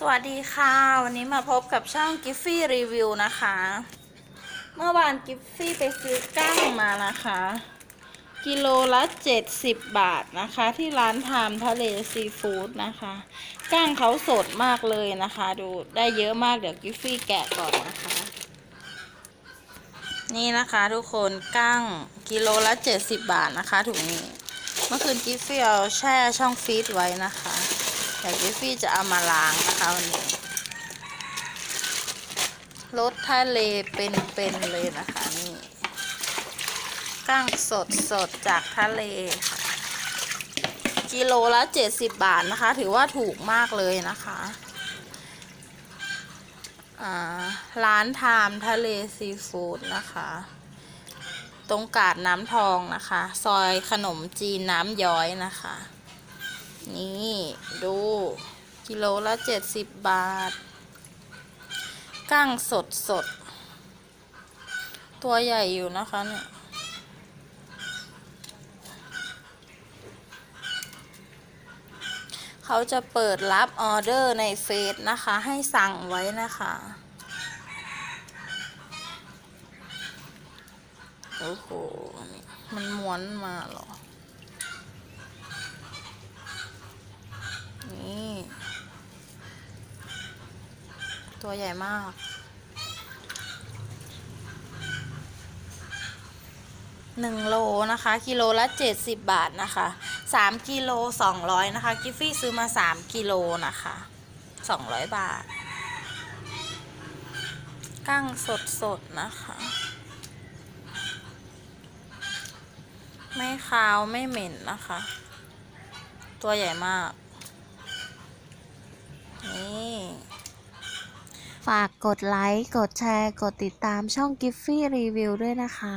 สวัสดีค่ะ วันนี้มาพบกับช่องกิฟฟี่รีวิวนะคะ เมื่อวานกิฟฟี่ไปซื้อกั้งมานะคะ กิโลละ 70 บาทนะคะ ที่ร้านทามทะเลซีฟู้ดนะคะกั้งเขาสดมากเลยนะคะ ดูได้เยอะมากเดี๋ยวกิฟฟี่แกะก่อนนะคะ นี่นะคะทุกคนกั้งกิโลละ 70 บาทนะคะถุงนี้ เมื่อคืนกิฟฟี่เอาแช่ช่องฟรีซไว้นะคะ แต่กิฟฟี่จะเอามาล้างนะคะวันนี้รสทะเลเป็นๆเลยนะคะนี่กั้งสดสดๆจากทะเลค่ะกิโลละ 70 บาทนะคะ ถือว่าถูกมากเลยนะคะร้านทามทะเลซีฟู้ดนะคะ ตรงกาดน้ำทองนะคะ ซอยขนมจีนน้ำย้อยนะคะ นี่ดูกิโลละเจ็ดสิบบาท กั้งสดสด ตัวใหญ่อยู่นะคะเนี่ยเขาจะเปิดรับออเดอร์ในเฟซนะคะ ให้สั่งไว้นะคะ โอ้โห มันม้วนมาหรอ นี่ ตัวใหญ่มาก หนึ่งโลนะคะ กิโลละเจ็ดสิบบาทนะคะสามกิโลสองร้อยนะคะ กิฟฟี่ซื้อมาสามกิโลนะคะสองร้อยบาท กั้งสดสดๆนะคะ ไม่คาวไม่เหม็นนะคะ ตัวใหญ่มาก นี่ ฝากกดไลค์ กดแชร์ กดติดตามช่องกิฟฟี่รีวิวด้วยนะคะ